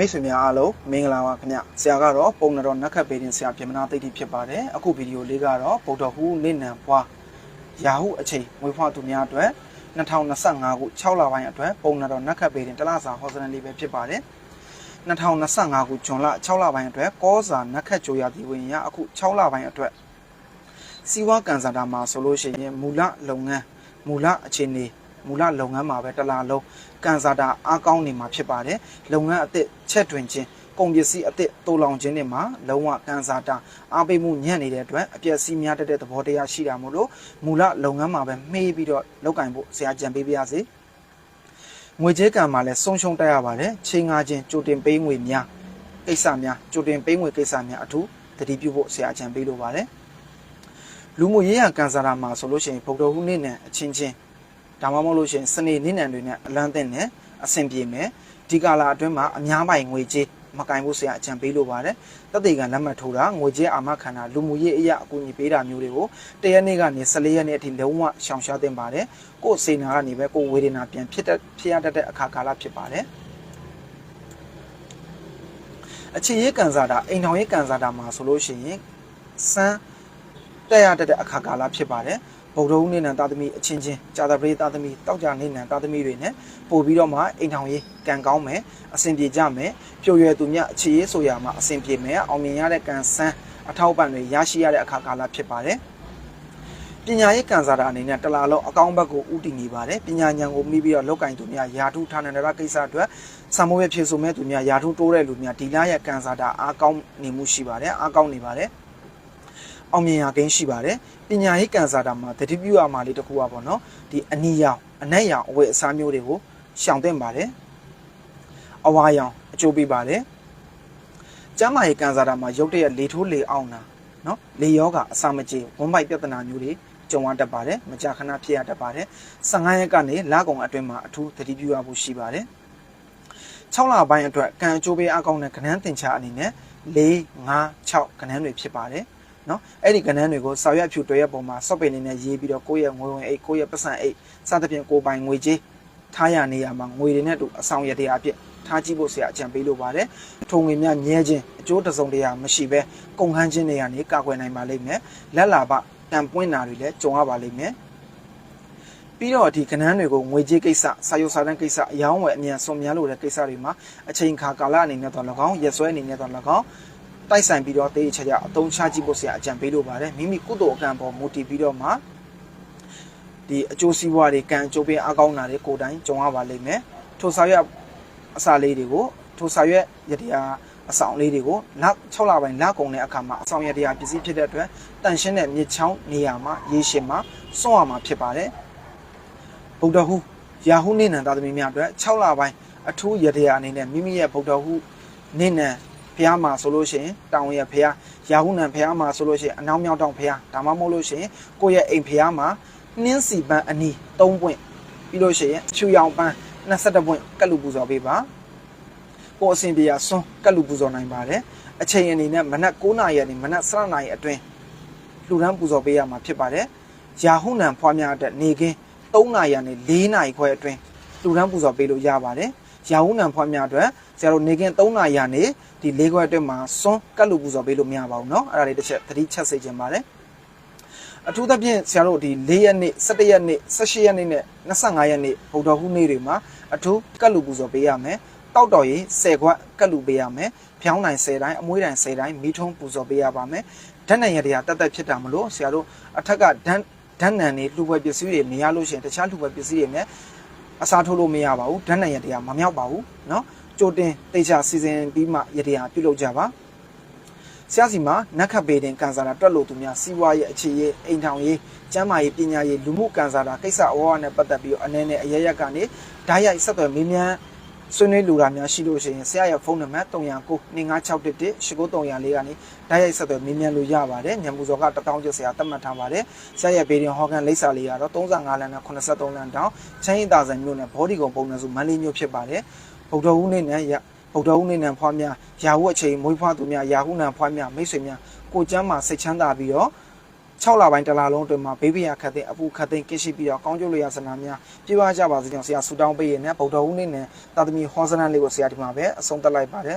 မိတ်ဆွေများအားလုံးမင်္ဂလာပါခင်ဗျဆရာကတော့ပုံတော်နက်ခတ်ပေတင်ဆရာပြင်မနာသိတိဖြစ်ပါတယ်အခုဗီဒီယိုလေးကတော့ဗုဒ္ဓဟူးနေ့နံဖွာရာဟုအချိန်မွေးဖွားသူများအတွက်2025ခု6လပိုင်းအတွက်ပုံတော်နက်ခတ်ပေတင်တလစာဟောစနလေးပဲဖြစ်ပါတယ်2025ခုဇွန်လ6လပိုင်းအတွက်ကောစာနက်ခတ်ကြိုရသည်ဝင်ရအခု6လပိုင်းအတွက်စီဝါကန်စာတာမှာဆိုလို့ရှိရင်မူလလုပ်ငန်းမူလအခြေအနေ မူလလုပ်ငန်းမှာပဲတစ်လားလုံးကန်စာတာအားကောင်းနေမှာဖြစ်ပါတယ်လုပ်ငန်းအသစ်ချက်တွင်ခြင်းကုန်ပစ္စည်းအသစ်တိုးလောင်ခြင်းတွေမှာလုံးဝကန်စာတာအားပေးမှုညံ့နေတဲ့အတွက်အပျက်စီးများတတ်တဲ့သဘောတရားရှိတာမို့လို့မူလလုပ်ငန်းမှာပဲမှေးပြီးတော့လောက်ကင်ဖို့ဆရာကြံပေးပါရစေငွေကြေးကံမှာလည်းဆုံးရှုံးတက်ရပါတယ်ချိန်ငါချင်းကြိုတင်ပေးငွေများကိစ္စများကြိုတင်ပေးငွေကိစ္စများအထူးတတိပြုဖို့ဆရာကြံပေးလိုပါတယ်လူမှုရေးရကန်စာတာမှာဆိုလို့ရှိရင်ဗုဒ္ဓဟူးနေ့နဲ့အချင်းချင်း ဒါမှမဟုတ်လို့ရှိရင်စနေနေ့နံတွေနဲ့အလန်းတင်နဲ့အဆင်ပြေမယ်ဒီကာလာအတွင်းမှာအများပိုင်ငွေကြေးမကင်ဖို့ဆရာအကြံပေးလိုပါတယ်တက်တေကံလက်မှတ်ထိုးတာငွေကြေးအာမခံတာလူမှုရေးအရာအကူအညီပေးတာမျိုးတွေကိုတရက်နေ့ကနေ14ရက်နေ့အထိလုံးဝရှောင်ရှားသင့်ပါတယ်ကိုယ်စေနာကနေပဲကိုယ်ဝေဒနာပြန်ဖြစ်တဲ့ဖြစ်ရတတ်တဲ့အခါကာလဖြစ်ပါတယ်အခြေရေးကန်စားတာအိမ်ထောင်ရေးကန်စားတာမှာဆိုလို့ရှိရင်စမ်းတက်ရတတ်တဲ့အခါကာလဖြစ်ပါတယ် ဗုဒ္ဓဟူးနေ့နံသာသမီအချင်းချင်းကြာသပတေးသာသမီတောက်ကြနေ့နံသာသမီတွေနဲ့ပို့ပြီးတော့မှအိမ်ထောင်ရေးကံကောင်းမယ်အဆင်ပြေကြမယ်ပြိုရွယ်သူမြအခြေရေးဆိုရမှာအဆင်ပြေမယ်အောင်မြင်ရတဲ့ကံစမ်းအထောက်ပံ့တွေရရှိရတဲ့အခါကာလဖြစ်ပါတယ်ပညာရေးကံစားတာအနေနဲ့တလာလုံးအကောင်းဘက်ကိုဥတည်နေပါတယ်ပညာဉာဏ်ကိုမိပြီးတော့လောက်ကင်သူများယာထုဌာနန္ဒရကိစ္စအတွက်ဆံမိုးရဖြည့်ဆိုမဲ့သူများယာထုတိုးတဲ့လူများဒီလားရဲ့ကံစားတာအားကောင်းနေမှုရှိပါတယ်အားကောင်းနေပါတယ် အောင်မြင်ရကိန်းရှိပါတယ်ပညာရေးကန်စာတာမှာတတိပြုရမှာလေးတစ်ခုอ่ะပေါ့နော်ဒီအနီရောင်အနက်ရောင်အဝတ်အစားမျိုးတွေကိုရှောင်သင့်ပါတယ်အဝါရောင်အကျိုးပေးပါတယ်ကျမ်းမာရေးကန်စာတာမှာရုပ်တရက်လေထိုးလေအောင်တာနော်လေယောဂအစာမကြေဝမ်းပိုက်ပြဿနာမျိုးတွေကြုံရတတ်ပါတယ်မကြာခဏဖြစ်ရတတ်ပါတယ်15ရက်ကနေလကုံအတွင်းမှာအထူးသတိပြုရဖို့ရှိပါတယ်6လပိုင်းအတွက်ကံအကျိုးပေးအကောင်းတဲ့ကဏ္ဍတင်ချာအနေနဲ့4 5 6ကဏ္ဍတွေဖြစ်ပါတယ် နော်အဲ့ဒီကဏ္ဍတွေကိုစာရွက်ဖြူတွဲရက်ပုံမှာစော့ပင်နေနဲ့ရေးပြီးတော့ကိုယ့်ရဲ့ငွေဝင်အိတ်ကိုယ့်ရဲ့ပတ်စံအိတ်စသဖြင့်ကိုယ်ပိုင်ငွေကြေးထားရနေရမှာငွေတွေနဲ့တူအဆောင်ရတရားအဖြစ်ထားကြည့်ဖို့ဆရာအကြံပေးလိုပါတယ်ထုံငွေများညဲခြင်းအကျိုးတစုံတရာမရှိဘဲကုန်ခန်းခြင်းတွေကနေကာကွယ်နိုင်ပါလိမ့်မယ်လက်လာပတန်ပွင့်တာတွေလည်းကြုံရပါလိမ့်မယ်ပြီးတော့ဒီကဏ္ဍတွေကိုငွေကြေးကိစ္စစာရုပ်စာတမ်းကိစ္စအယောင်းဝယ်အမြန်ဆုံးများလို့တဲ့ကိစ္စတွေမှာအချိန်ခါကာလအနေနဲ့တော့၎င်းရက်စွဲအနေနဲ့တော့၎င်း တိုက်ဆိုင်ပြီးတော့တေးချာချာအသုံးချကြည့်ဖို့ဆရာအကြံပေးလိုပါတယ်မိမိကုသိုလ်အကံပေါ်မူတည်ပြီးတော့မှဒီအကျိုးစီးပွားတွေကံအကျိုးပေးအကောင်းတာတွေကိုယ်တိုင်ကြုံရပါလိမ့်မယ်ထိုစာရွက်အစာလေးတွေကိုထိုစာရွက်ရတရားအဆောင်လေးတွေကိုလ6လပိုင်းလကုန်တဲ့အခါမှာအဆောင်ရတရားပစ္စည်းဖြစ်တဲ့အတွက်တန်ရှင်းတဲ့မြစ်ချောင်းနေရာမှာရေရှင်မှာစွန့်ရမှာဖြစ်ပါတယ်ဗုဒ္ဓဟူရာဟုနေနံသာသမီများအတွက်6လပိုင်းအထူးရတရားအနေနဲ့မိမိရဲ့ဗုဒ္ဓဟူနေနံ ဖះမှာဆိုလို့ရှိရင်တောင်ရဖះရာဟုနံဖះမှာဆိုလို့ရှိရင်အနောက်မြောက်တောင်ဖះဒါမှမဟုတ်လို့ရှိရင်ကိုယ့်ရဲ့အိမ်ဖះမှာနှင်းစီပန်းအနီး3ပွင့်ပြီးလို့ရှိရင်ဖြူရောင်ပန်း22ပွင့်ကတ်လူပူဇော်ပေးပါကိုယ်အစဉ်ပြေရဆွန်းကတ်လူပူဇော်နိုင်ပါတယ်အချိန်အနေနဲ့မနက်9နာရီကနေမနက်7နာရီအတွင်းလှူဒန်းပူဇော်ပေးရမှာဖြစ်ပါတယ်ရာဟုနံဖွားများတဲ့နေကင်း3နာရီကနေ4နာရီခွဲအတွင်းလှူဒန်းပူဇော်ပေးလို့ရပါတယ်ရာဟုနံဖွားများအတွက် ဆရာတို့နေကင်း3နာရီကနေဒီ၄ခွက်အတွက်မှာစွန်းကတ်လို့ပူဇော်ပေးလို့မရပါဘူးเนาะအဲ့ဒါလေးတစ်ချက်သတိချက်စေချင်ပါတယ်အထူးသဖြင့်ဆရာတို့ဒီ၄ရက်နေ့၁၇ရက်နေ့၁၈ရက်နေ့နဲ့25ရက်နေ့ဗုဒ္ဓဟူးနေ့တွေမှာအထူးကတ်လူပူဇော်ပေးရမယ်တောက်တော်ရင်10ခွက်ကတ်လူပေးရမယ်ဖျောင်းတိုင်း10တိုင်းအမွှေးတိုင်း10တိုင်းမိထုံးပူဇော်ပေးရပါမယ်ဓာတ်နံရတရားတတ်တတ်ဖြစ်တာမလို့ဆရာတို့အထက်ကဓာတ်ဓာတ်နံတွေလှူပွဲပစ္စည်းတွေမရလို့ရှိရင်တခြားလှူပွဲပစ္စည်းတွေနဲ့အစားထိုးလို့မရပါဘူးဓာတ်နံရတရားမမြောက်ပါဘူးเนาะ ကြိုတင်တေချာစီစဉ်ပြီးမှရတရားပြုလုပ်ကြပါဆရာစီမှာနက်ခတ်ပေတင်ကန်ဆာတာတွက်လို့သူများစီးပွားရေးအခြေရေးအိမ်ထောင်ရေးကျန်းမာရေးပညာရေးလူမှုကန်ဆာတာကိစ္စအဝါနဲ့ပတ်သက်ပြီးတော့အနေနဲ့အရရက်ကနေဓာတ်ရိုက်ဆက်သွယ်မေးမြန်းဆွေးနွေးလူတာများရှိလို့ရှိရင်ဆရာရဲ့ဖုန်းနံပါတ်309 2561 8934ကနေဓာတ်ရိုက်ဆက်သွယ်မေးမြန်းလို့ရပါတယ်ညံပူဇော်က1000ကျပ်ဆရာသတ်မှတ်ထားပါတယ်ဆရာရဲ့ဘေဒင်ဟော်ကန်လိပ်စာလေးကတော့35လမ်းနဲ့83လမ်းတောင်ချမ်းရည်သာဆိုင်မြို့နယ်ဘောဒီကုံပုံနယ်စုမန္တလေးမြို့ဖြစ်ပါတယ် ဗုဒ္ဓဟူးနေ့နဲ့ဗုဒ္ဓဟူးနေ့နဲ့ဖွားများရာဟုအချိန်မွေးဖွားသူများရာဟုနံဖွားများမိတ်ဆွေများကိုကျမ်းမှာစိတ်ချမ်းသာပြီးတော့6လပိုင်းတစ်လလုံးအတွင်းမှာဘေးဘီယာခတ်တဲ့အပူခတ်သိမ်းကင်းရှိပြီးတော့ကောင်းကျိုးလျာစနာများပြည့်ဝကြပါစေကြောင်းဆရာဆုတောင်းပေးရတဲ့ဗုဒ္ဓဟူးနေ့နဲ့တာသမီဟောစနန်လေးကိုဆရာဒီမှာပဲအဆုံးသတ်လိုက်ပါတယ်